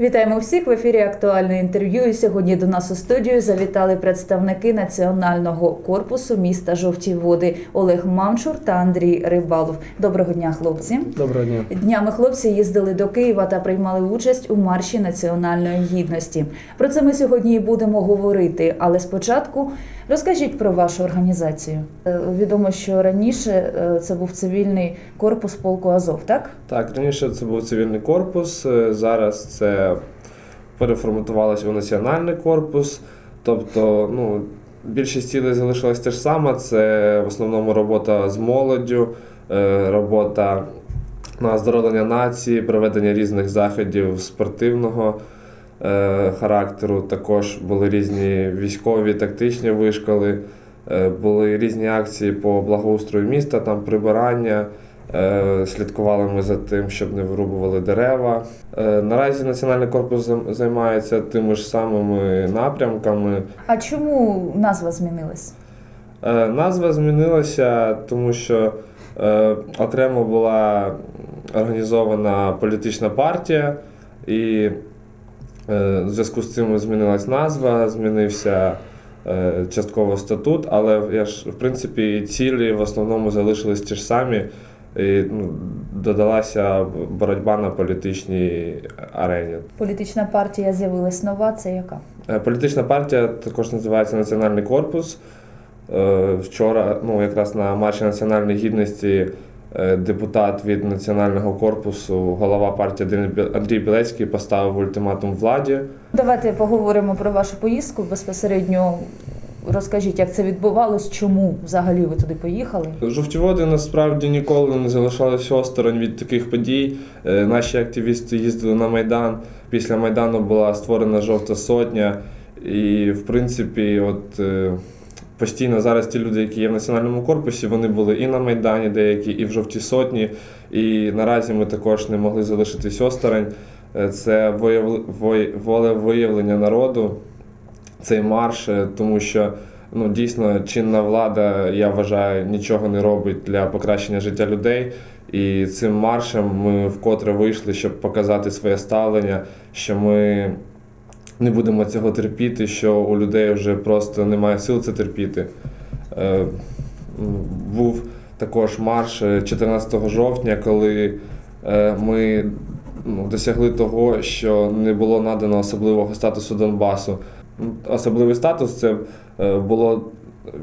Вітаємо всіх в ефірі актуальне інтерв'ю. І сьогодні до нас у студію завітали представники національного корпусу міста Жовті Води Олег Мамчур та Андрій Рибалов. Доброго дня, хлопці. Доброго дня. Днями хлопці їздили до Києва та приймали участь у марші національної гідності. Про це ми сьогодні і будемо говорити. Але спочатку розкажіть про вашу організацію. Е, Відомо, що раніше е, це був цивільний корпус полку Азов, так? Так, раніше це був цивільний корпус, е, зараз це переформатувалося у національний корпус. Тобто, ну, більшість цілей залишилась те ж саме. Це в основному робота з молоддю, робота на оздоровлення нації, проведення різних заходів спортивного характеру. Також були різні військові, тактичні вишколи, е, були різні акції по благоустрою міста, там прибирання. Е, Слідкували ми за тим, щоб не вирубували дерева. Е, Наразі Національний корпус займається тими ж самими напрямками. А чому назва змінилась? Е, Назва змінилася, тому що е, окремо була організована політична партія, і е, в зв'язку з цим змінилась назва, змінився е, частково статут, але я ж, в принципі цілі в основному залишились ті ж самі. І, ну, додалася боротьба на політичній арені. Політична партія з'явилась нова. Це яка? Е, Політична партія також називається Національний корпус. Е, Вчора, ну якраз на марші національної гідності, е, депутат від національного корпусу, голова партії Андрій Андрій Білецький поставив ультиматум владі. Давайте поговоримо про вашу поїздку безпосередньо. Розкажіть, як це відбувалось, чому взагалі ви туди поїхали? Жовті води насправді ніколи не залишалися осторонь від таких подій. Е, Наші активісти їздили на Майдан. Після Майдану була створена жовта сотня. І, в принципі, от е, постійно зараз ті люди, які є в національному корпусі, вони були і на Майдані, деякі, і в жовтій сотні. І наразі ми також не могли залишитись осторонь. Е, Це волевиявлення народу, цей марш, е, тому що ну, дійсно чинна влада, я вважаю, нічого не робить для покращення життя людей. І цим маршем ми вкотре вийшли, щоб показати своє ставлення, що ми не будемо цього терпіти, що у людей вже просто немає сил це терпіти. Е, Був також марш е, 14 жовтня, коли е, ми ну, досягли того, що не було надано особливого статусу Донбасу. Особливий статус це е, було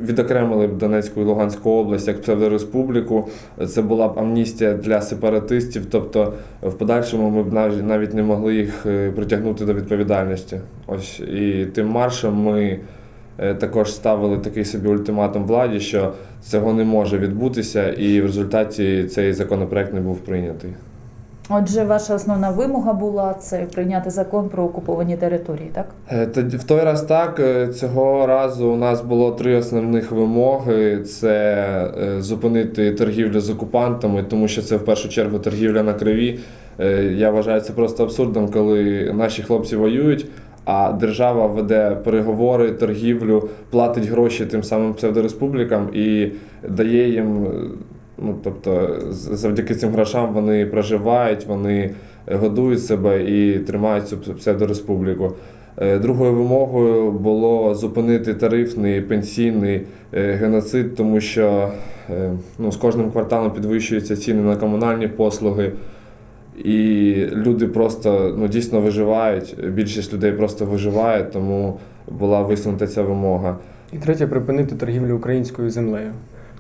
відокремили б Донецьку і Луганську область як псевдореспубліку. Це була б амністія для сепаратистів. Тобто, в подальшому ми б нав- навіть не могли їх е, притягнути до відповідальності. Ось і тим маршем ми е, також ставили такий собі ультиматум владі, що цього не може відбутися, і в результаті цей законопроект не був прийнятий. Отже, ваша основна вимога була це прийняти закон про окуповані території, так? Е, Тоді в той раз так. е, Цього разу у нас було три основних вимоги: це е, зупинити торгівлю з окупантами, тому що це в першу чергу торгівля на крові. Е, Я вважаю це просто абсурдом, коли наші хлопці воюють. А держава веде переговори, торгівлю, платить гроші тим самим псевдореспублікам і дає їм, ну тобто, завдяки цим грошам вони проживають, вони годують себе і тримають цю псевдореспубліку. Е, Другою вимогою було зупинити тарифний пенсійний е, геноцид, тому що е, ну, з кожним кварталом підвищуються ціни на комунальні послуги, і люди просто ну, дійсно виживають. Більшість людей просто виживає, тому була висунута ця вимога. І третє припинити торгівлю українською землею.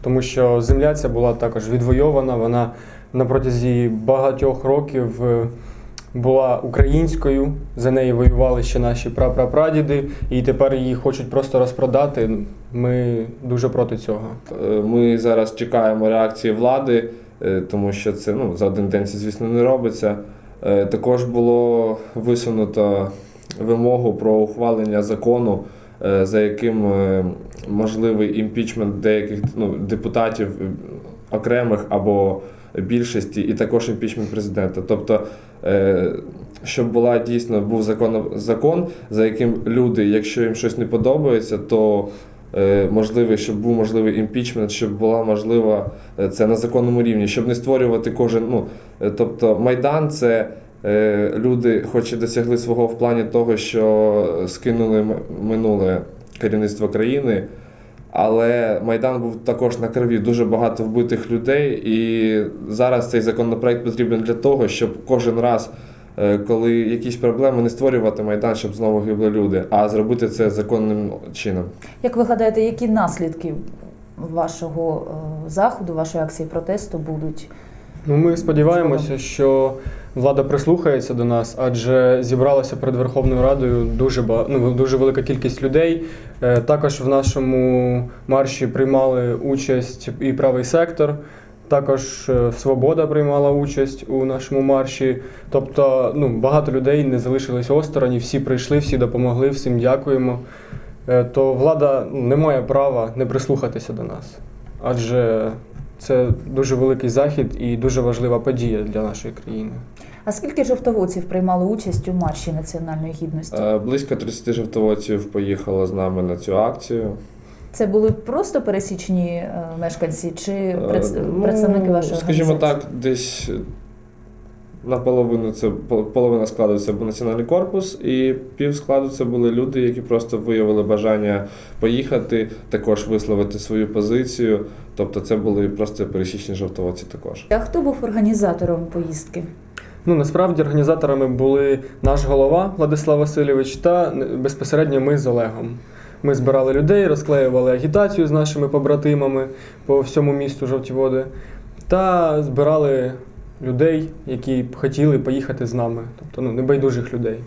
Тому що земля ця була також відвойована, вона на протязі багатьох років е, була українською, за неї воювали ще наші прапрапрадіди, і тепер її хочуть просто розпродати. Ми дуже проти цього. Е, Ми зараз чекаємо реакції влади, е, тому що це ну, за один день це, звісно, не робиться. Також було висунуто вимогу про ухвалення закону, за яким е, можливий імпічмент деяких ну, депутатів е, окремих або більшості, і також імпічмент президента. Тобто, е, щоб була дійсно був закон, закон, за яким люди, якщо їм щось не подобається, то е, можливий, щоб був можливий імпічмент, щоб була можлива е, це на законному рівні, щоб не створювати кожен. Ну, е, тобто Майдан це е, люди, хоч і досягли свого в плані того, що скинули минуле керівництво країни, але Майдан був також на крові дуже багато вбитих людей, і зараз цей законопроект потрібен для того, щоб кожен раз, е, коли якісь проблеми, не створювати Майдан, щоб знову гибли люди, а зробити це законним чином. Як ви гадаєте, які наслідки вашого е, заходу, вашої акції протесту будуть? Ну, ми сподіваємося, що влада прислухається до нас, адже зібралася перед Верховною Радою дуже ну, дуже велика кількість людей. Е, Також в нашому марші приймали участь і правий сектор. Також е, Свобода приймала участь у нашому марші. Тобто, ну, багато людей не залишились осторонь, всі прийшли, всі допомогли, всім дякуємо. Е, То влада не має права не прислухатися до нас, адже це дуже великий захід і дуже важлива подія для нашої країни. А скільки жовтоводців приймали участь у марші національної гідності? Е, Близько 30 жовтоводців поїхало з нами на цю акцію. Це були просто пересічні е, мешканці чи представники ну, представники вашої Скажімо так, десь наполовину це половина складу це був національний корпус, і пів складу це були люди, які просто виявили бажання поїхати, також висловити свою позицію. Тобто це були просто пересічні жовтоводці також. А хто був організатором поїздки? Ну насправді організаторами були наш голова Владислав Васильович та безпосередньо ми з Олегом. Ми збирали людей, розклеювали агітацію з нашими побратимами по всьому місту Жовтіводи та збирали людей, які б хотіли поїхати з нами, тобто ну, небайдужих людей.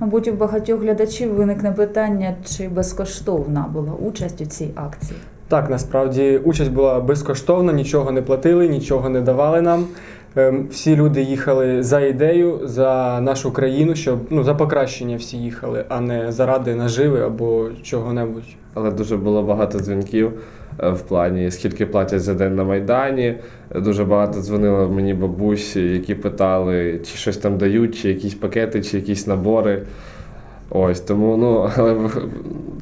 Мабуть, у багатьох глядачів виникне питання, чи безкоштовна була участь у цій акції. Так, насправді участь була безкоштовна, нічого не платили, нічого не давали нам. Ем, Всі люди їхали за ідею, за нашу країну, щоб ну за покращення всі їхали, а не заради наживи або чого-небудь. Але дуже було багато дзвінків е, в плані, скільки платять за день на Майдані. Дуже багато дзвонило мені бабусі, які питали, чи щось там дають, чи якісь пакети, чи якісь набори. Ось тому, ну але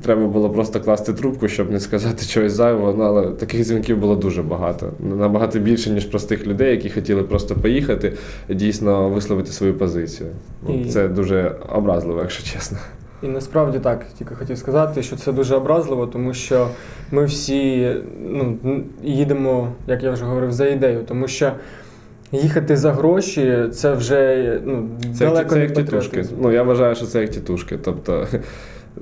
треба було просто класти трубку, щоб не сказати чогось зайвого. Ну але таких дзвінків було дуже багато. Набагато більше, ніж простих людей, які хотіли просто поїхати, дійсно висловити свою позицію. І- Це дуже образливо, якщо чесно. І насправді так, тільки хотів сказати, що це дуже образливо, тому що ми всі ну, їдемо, як я вже говорив, за ідею, тому що їхати за гроші це вже ну, Це, далеко це не як тітушки. Ну я вважаю, що це як тітушки. Тобто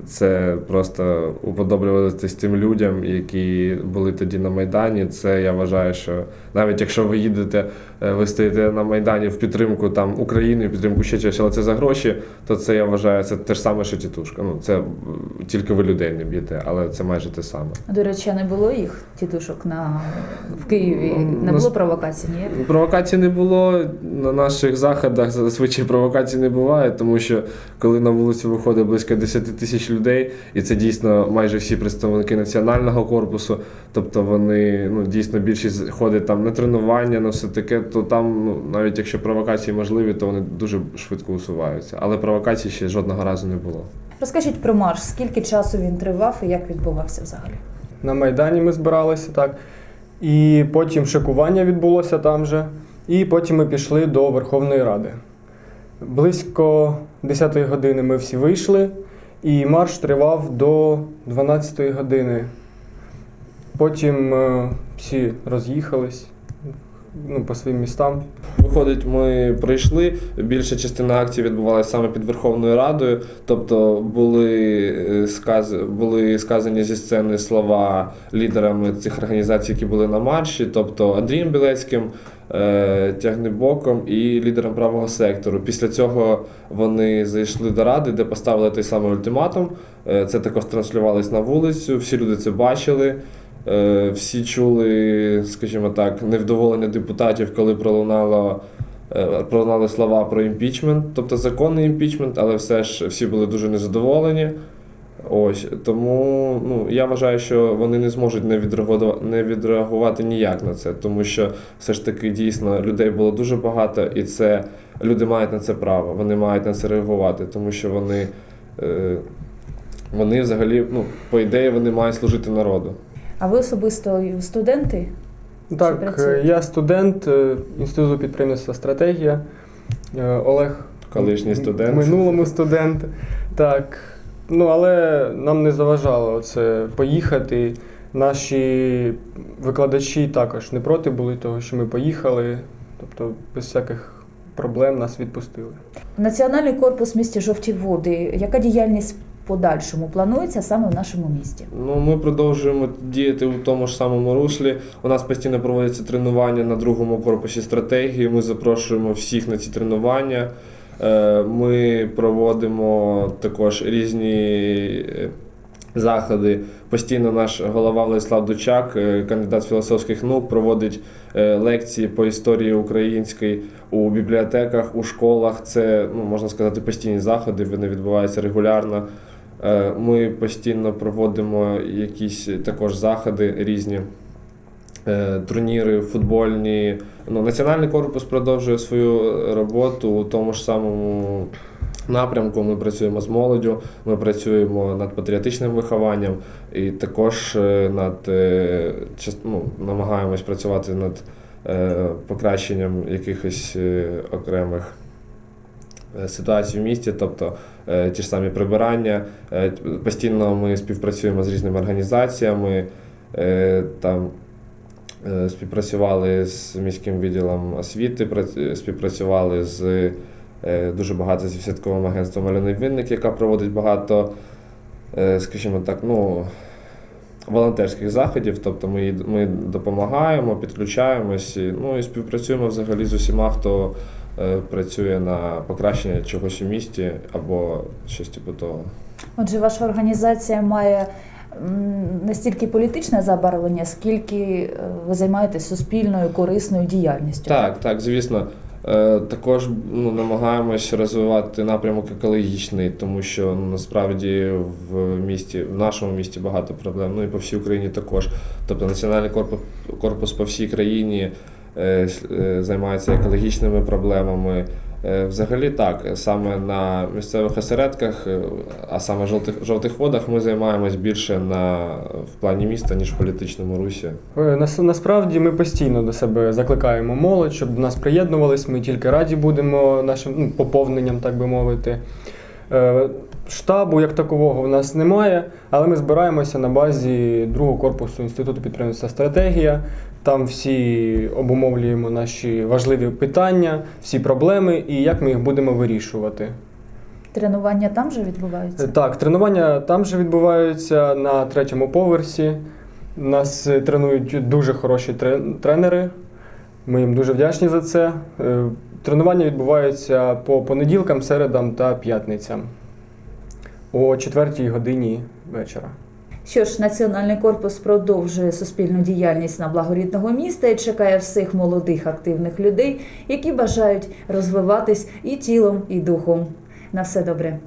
це просто уподоблюватися тим людям, які були тоді на Майдані. Це я вважаю, що навіть якщо ви їдете, е, ви стоїте на Майдані в підтримку там України, в підтримку ще чогось, але це за гроші, то це я вважаю, це те ж саме, що тітушка. Ну це тільки ви людей не б'єте, але це майже те саме. До речі, не було їх тітушок на в Києві. Не було провокацій ніяких? Провокацій не було на наших заходах. Зазвичай провокацій не буває, тому що коли на вулицю виходить близько 10 тисяч людей, і це дійсно майже всі представники національного корпусу. Тобто вони ну дійсно більшість ходить там на тренування, на все таке, то там, ну навіть якщо провокації можливі, то вони дуже швидко усуваються. Але провокацій ще жодного разу не було. Розкажіть про марш, скільки часу він тривав і як відбувався взагалі? На Майдані ми збиралися так. І потім шикування відбулося там же. І потім ми пішли до Верховної Ради. Близько 10-ї години ми всі вийшли, і марш тривав до 12-ї години. Потім е, всі роз'їхались ну, по своїм містам. Виходить, ми прийшли. Більша частина акцій відбувалася саме під Верховною Радою. Тобто були, е, сказ... були сказані зі сцени слова лідерами цих організацій, які були на марші, тобто Андрієм Білецьким, е, Тягнебоком і лідером правого сектору. Після цього вони зайшли до ради, де поставили той самий ультиматум. Е, Це також транслювалось на вулицю. Всі люди це бачили. Е, Всі чули, скажімо так, невдоволення депутатів, коли пролунало. е, Пролунали слова про імпічмент, тобто законний імпічмент, але все ж всі були дуже незадоволені. Ось тому ну, я вважаю, що вони не зможуть не відреагувати, не відреагувати ніяк на це, тому що все ж таки дійсно людей було дуже багато, і це люди мають на це право, вони мають на це реагувати, тому що вони, е, вони взагалі, ну, по ідеї, вони мають служити народу. А ви особисто студенти? Так, е, я студент е, Інституту підприємництва стратегія. Е, Олег Колишній студент. Минулому студент. Так. Ну, але нам не заважало це поїхати. Наші викладачі також не проти були того, що ми поїхали. Тобто без всяких проблем нас відпустили. Національний корпус в місті Жовті Води. Яка діяльність подальшому планується саме в нашому місті? Ну, ми продовжуємо діяти у тому ж самому руслі. У нас постійно проводяться тренування на другому корпусі стратегії. Ми запрошуємо всіх на ці тренування. Е, Ми проводимо також різні е, заходи. Постійно наш голова Владислав Дучак, е, кандидат філософських наук, проводить лекції по історії української у бібліотеках, у школах. Це ну, можна сказати постійні заходи. Вони відбуваються регулярно. Е, Ми постійно проводимо якісь також заходи різні. е, Турніри футбольні. Ну, Національний корпус продовжує свою роботу у тому ж самому напрямку. Ми працюємо з молоддю, ми працюємо над патріотичним вихованням і також е, над ну, намагаємось працювати над покращенням якихось окремих е, ситуацій в місті, тобто е, ті ж самі прибирання. Е, Постійно ми співпрацюємо з різними організаціями. Там співпрацювали з міським відділом освіти, співпрацювали з дуже багато зі святковим агентством Аляни Винник, яка проводить багато, скажімо так, ну. Волонтерських заходів, тобто ми, ми допомагаємо, підключаємось, ну і співпрацюємо взагалі з усіма, хто працює на покращення чогось у місті або щось типу того. Отже, ваша організація має не стільки політичне забарвлення, скільки е, ви займаєтесь суспільною корисною діяльністю. Так, так, звісно. Е, Також ну, намагаємось розвивати напрямок екологічний, тому що ну, насправді в місті, в нашому місті багато проблем, ну і по всій Україні також. Тобто національний корпус, корпус по всій країні е, е, займається екологічними проблемами. Е, Взагалі так, саме на місцевих осередках, а саме жовтих жовтих водах, ми займаємось більше на в плані міста, ніж в політичному русі. Нас- Насправді ми постійно до себе закликаємо молодь, щоб до нас приєднувались. Ми тільки раді будемо нашим ну, поповненням, так би мовити. Е, Штабу як такового в нас немає, але ми збираємося на базі другого корпусу Інституту підприємництва стратегія. Там всі обумовлюємо наші важливі питання, всі проблеми і як ми їх будемо вирішувати. Тренування там же відбуваються? Так, тренування там же відбуваються на третьому поверсі. Нас е, тренують дуже хороші тренери. Ми їм дуже вдячні за це. Е, Тренування відбуваються по понеділкам, середам та п'ятницям о 4 годині вечора. Що ж, Національний корпус продовжує суспільну діяльність на благо рідного міста і чекає всіх молодих активних людей, які бажають розвиватись і тілом, і духом. На все добре.